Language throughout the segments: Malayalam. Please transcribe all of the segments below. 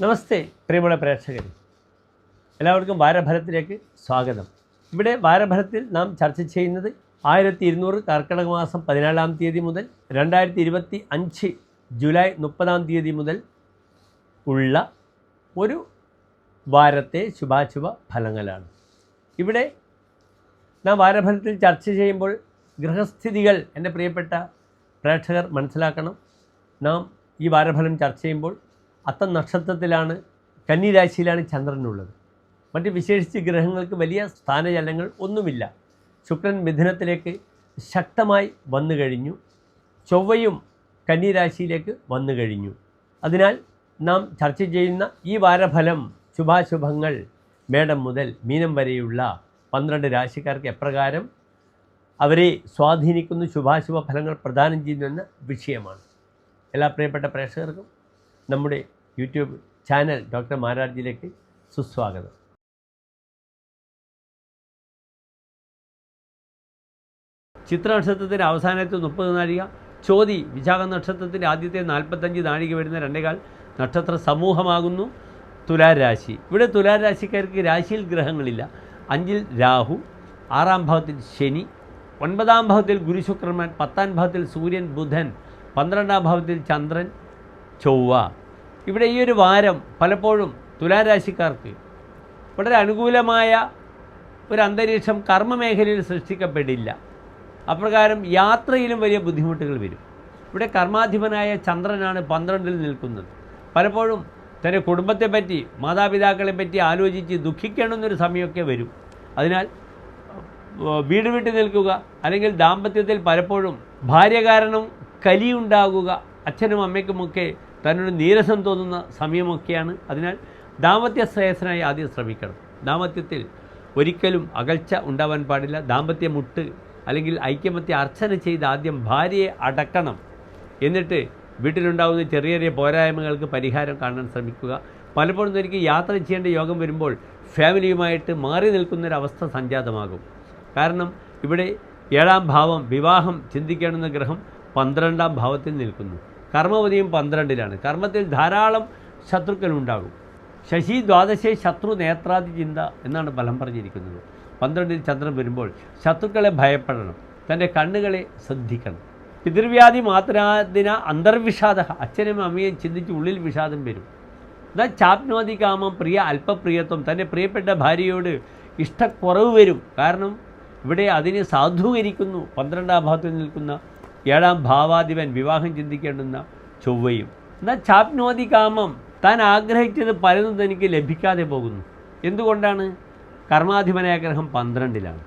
നമസ്തേ പ്രിയമുള്ള പ്രേക്ഷകർ എല്ലാവർക്കും വാരഭരത്തിലേക്ക് സ്വാഗതം. ഇവിടെ വാരഭരത്തിൽ നാം ചർച്ച ചെയ്യുന്നത് ആയിരത്തി ഇരുന്നൂറ് കർക്കിടക മാസം പതിനാലാം തീയതി മുതൽ രണ്ടായിരത്തി ഇരുപത്തി അഞ്ച് ജൂലൈ മുപ്പതാം തീയതി മുതൽ ഉള്ള ഒരു വാരത്തെ ശുഭാശുഭ ഫലങ്ങളാണ്. ഇവിടെ നാം വാരഭരത്തിൽ ചർച്ച ചെയ്യുമ്പോൾ ഗൃഹസ്ഥിതികൾ എന്റെ പ്രിയപ്പെട്ട പ്രേക്ഷകർ മനസ്സിലാക്കണം. നാം ഈ വാരഫലം ചർച്ച ചെയ്യുമ്പോൾ അത്തം നക്ഷത്രത്തിലാണ് കന്നിരാശിയിലാണ് ചന്ദ്രനുള്ളത്. മറ്റ് വിശേഷിച്ച് ഗ്രഹങ്ങൾക്ക് വലിയ സ്ഥാനചലനങ്ങൾ ഒന്നുമില്ല. ശുക്രൻ മിഥുനത്തിലേക്ക് ശക്തമായി വന്നു കഴിഞ്ഞു. ചൊവ്വയും കന്നിരാശിയിലേക്ക് വന്നു കഴിഞ്ഞു. അതിനാൽ നാം ചർച്ച ചെയ്യുന്ന ഈ വാരഫലം ശുഭാശുഭങ്ങൾ മേടം മുതൽ മീനം വരെയുള്ള പന്ത്രണ്ട് രാശിക്കാർക്ക് എപ്രകാരം അവരെ സ്വാധീനിക്കുന്ന ശുഭാശുഭ ഫലങ്ങൾ പ്രദാനം ചെയ്യുന്നു എന്ന വിഷയമാണ്. എല്ലാ പ്രിയപ്പെട്ട പ്രേക്ഷകർക്കും നമ്മുടെ യൂട്യൂബ് ചാനൽ ഡോക്ടർ മാരാർജിയിലേക്ക് സുസ്വാഗതം. ചിത്ര നക്ഷത്രത്തിന്റെ അവസാനത്തെ മുപ്പത് നാഴിക ചോതി വിശാഖ നക്ഷത്രത്തിന്റെ ആദ്യത്തെ നാൽപ്പത്തഞ്ച് നാഴിക വരുന്ന രണ്ടേകാൽ നക്ഷത്ര സമൂഹമാകുന്നു. തുലാരാശി. ഇവിടെ തുലാരാശിക്കാർക്ക് രാശിയിൽ ഗ്രഹങ്ങളില്ല. അഞ്ചിൽ രാഹു ആറാം ഭാവത്തിൽ ശനി ഒൻപതാം ഭാവത്തിൽ ഗുരുശുക്രന്മാൻ പത്താം ഭാവത്തിൽ സൂര്യൻ ബുധൻ പന്ത്രണ്ടാം ഭാവത്തിൽ ചന്ദ്രൻ ചൊവ്വ. ഇവിടെ ഈ ഒരു വാരം പലപ്പോഴും തുലാരാശിക്കാർക്ക് വളരെ അനുകൂലമായ ഒരു അന്തരീക്ഷം കർമ്മമേഖലയിൽ സൃഷ്ടിക്കപ്പെടില്ല. അപ്രകാരം യാത്രയിലും വലിയ ബുദ്ധിമുട്ടുകൾ വരും. ഇവിടെ കർമാധിപനായ ചന്ദ്രനാണ് പന്ത്രണ്ടിൽ നിൽക്കുന്നത്. പലപ്പോഴും തന്റെ കുടുംബത്തെപ്പറ്റി മാതാപിതാക്കളെ പറ്റി ആലോചിച്ച് ദുഃഖിക്കണമെന്നൊരു സമയമൊക്കെ വരും. അതിനാൽ വീട് വിട്ട് നിൽക്കുക അല്ലെങ്കിൽ ദാമ്പത്യത്തിൽ പലപ്പോഴും ഭാര്യ കാരണം കലിയുണ്ടാകുക അച്ഛനും അമ്മയ്ക്കുമൊക്കെ തന്നോട് നീരസം തോന്നുന്ന സമയമൊക്കെയാണ്. അതിനാൽ ദാമ്പത്യ ശ്രേയസനായി ആദ്യം ശ്രമിക്കണം. ദാമ്പത്യത്തിൽ ഒരിക്കലും അകൽച്ച ഉണ്ടാവാൻ പാടില്ല. ദാമ്പത്യ മുട്ട് അല്ലെങ്കിൽ ഐക്യമത്യ അർച്ചന ചെയ്ത് ആദ്യം ഭാര്യയെ അടക്കണം. എന്നിട്ട് വീട്ടിലുണ്ടാകുന്ന ചെറിയ ചെറിയ പോരായ്മകൾക്ക് പരിഹാരം കാണാൻ ശ്രമിക്കുക. പലപ്പോഴും എനിക്ക് യാത്ര ചെയ്യേണ്ട യോഗം വരുമ്പോൾ ഫാമിലിയുമായിട്ട് മാറി നിൽക്കുന്നൊരവസ്ഥ സംജാതമാകും. കാരണം ഇവിടെ ഏഴാം ഭാവം വിവാഹം ചിന്തിക്കണമെന്ന ഗ്രഹം പന്ത്രണ്ടാം ഭാവത്തിൽ നിൽക്കുന്നു. കർമ്മവതിയും പന്ത്രണ്ടിലാണ്. കർമ്മത്തിൽ ധാരാളം ശത്രുക്കളുണ്ടാകും. ശശി ദ്വാദശേ ശത്രു നേത്രാദി ചിന്ത എന്നാണ് ഫലം പറഞ്ഞിരിക്കുന്നത്. പന്ത്രണ്ടിൽ ചന്ദ്രൻ വരുമ്പോൾ ശത്രുക്കളെ ഭയപ്പെടണം. തന്റെ കണ്ണുകളെ ശ്രദ്ധിക്കണം. പിതൃവ്യാധി മാത്രാദിന അന്തർവിഷാദ അച്ഛനും അമ്മയും ചിന്തിച്ച് ഉള്ളിൽ വിഷാദം വരും. എന്നാൽ ചാപ്നോതി കാമം പ്രിയ അല്പപ്രിയത്വം തന്റെ പ്രിയപ്പെട്ട ഭാര്യയോട് ഇഷ്ടക്കുറവ് വരും. കാരണം ഇവിടെ അതിനെ സാധൂകരിക്കുന്നു. പന്ത്രണ്ടാം ഭാഗത്ത് നിൽക്കുന്ന ഏഴാം ഭാവാധിപൻ വിവാഹം ചിന്തിക്കേണ്ടുന്ന ചൊവ്വയും. എന്നാൽ ചാപ്നോതി കാമം താൻ ആഗ്രഹിച്ചത് പലതും തനിക്ക് ലഭിക്കാതെ പോകുന്നു. എന്തുകൊണ്ടാണ്? കർമാധിപനായ ഗ്രഹം പന്ത്രണ്ടിലാണ്.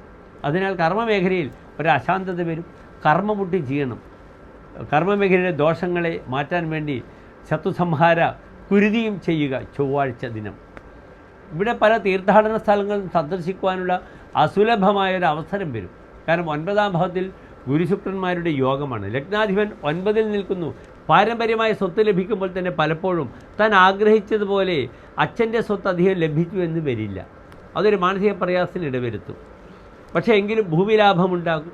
അതിനാൽ കർമ്മമേഖലയിൽ ഒരു അശാന്തത വരും. കർമ്മമുട്ടി ചെയ്യണം. കർമ്മമേഖലയിലെ ദോഷങ്ങളെ മാറ്റാൻ വേണ്ടി ശത്രുസംഹാര കുരുതിയും ചെയ്യുക ചൊവ്വാഴ്ച ദിനം. ഇവിടെ പല തീർത്ഥാടന സ്ഥലങ്ങളും സന്ദർശിക്കുവാനുള്ള അസുലഭമായ ഒരു അവസരം വരും. കാരണം ഒൻപതാം ഭാവത്തിൽ ഗുരുശുക്രന്മാരുടെ യോഗമാണ്. ലഗ്നാധിപൻ ഒൻപതിൽ നിൽക്കുന്നു. പാരമ്പര്യമായ സ്വത്ത് ലഭിക്കുമ്പോൾ തന്നെ പലപ്പോഴും താൻ ആഗ്രഹിച്ചതുപോലെ അച്ഛന്റെ സ്വത്ത് അധികം ലഭിച്ചു എന്ന് വരില്ല. അതൊരു മാനസിക പ്രയാസത്തിന് ഇടവരുത്തും. പക്ഷേ എങ്കിലും ഭൂമി ലാഭമുണ്ടാകും.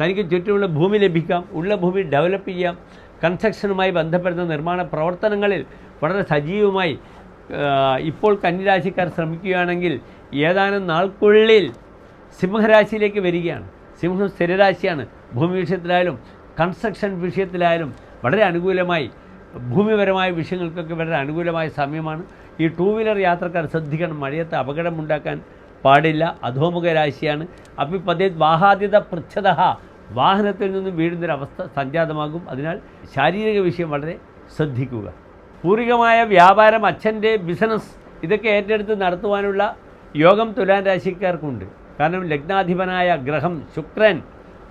തനിക്ക് ചുറ്റുമുള്ള ഭൂമി ലഭിക്കാം. ഉള്ള ഭൂമി ഡെവലപ്പ് ചെയ്യാം. കൺസ്ട്രക്ഷനുമായി ബന്ധപ്പെടുന്ന നിർമ്മാണ പ്രവർത്തനങ്ങളിൽ വളരെ സജീവമായി ഇപ്പോൾ കന്നിരാശിക്കാർ ശ്രമിക്കുകയാണെങ്കിൽ ഏതാനും നാൾക്കുള്ളിൽ സിംഹരാശിയിലേക്ക് വരികയാണ്. സിംഹം സ്ഥിരരാശിയാണ്. ഭൂമി വിഷയത്തിലായാലും കൺസ്ട്രക്ഷൻ വിഷയത്തിലായാലും വളരെ അനുകൂലമായി ഭൂമിപരമായ വിഷയങ്ങൾക്കൊക്കെ വളരെ അനുകൂലമായ സമയമാണ്. ഈ ടൂ വീലർ യാത്രക്കാർ ശ്രദ്ധിക്കണം. മഴയത്ത് അപകടമുണ്ടാക്കാൻ പാടില്ല. അധോമുഖ രാശിയാണ്. അപ്പം പതേ വാഹാദ്യത പൃച്ഛത വാഹനത്തിൽ നിന്നും വീഴുന്നൊരവസ്ഥ സംജാതമാകും. അതിനാൽ ശാരീരിക വിഷയം വളരെ ശ്രദ്ധിക്കുക. പൂർവികമായ വ്യാപാരം അച്ഛന്റെ ബിസിനസ് ഇതൊക്കെ ഏറ്റെടുത്ത് നടത്തുവാനുള്ള യോഗം തുലാൻ രാശിക്കാർക്കുണ്ട്. കാരണം ലഗ്നാധിപനായ ഗ്രഹം ശുക്രൻ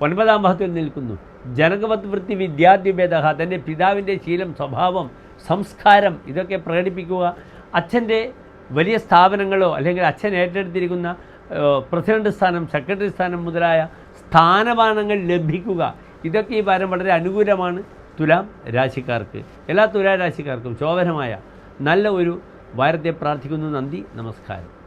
ഒൻപതാം ഭാവത്തിൽ നിൽക്കുന്നു. ജനകവത് വൃത്തി വിദ്യാദ്യഭേദ തന്റെ പിതാവിന്റെ ശീലം സ്വഭാവം സംസ്കാരം ഇതൊക്കെ പ്രകടിപ്പിക്കുക. അച്ഛന്റെ വലിയ സ്ഥാപനങ്ങളോ അല്ലെങ്കിൽ അച്ഛൻ ഏറ്റെടുത്തിരിക്കുന്ന പ്രസിഡന്റ് സ്ഥാനം സെക്രട്ടറി സ്ഥാനം മുതലായ സ്ഥാനമാനങ്ങൾ ലഭിക്കുക. ഇതൊക്കെ ഈ വാരം വളരെ അനുകൂലമാണ് തുലാം രാശിക്കാർക്ക്. എല്ലാ തുലാ രാശിക്കാർക്കും ശോഭനമായ നല്ല ഒരു വാരത്തെ പ്രാർത്ഥിക്കുന്നു. നന്ദി. നമസ്കാരം.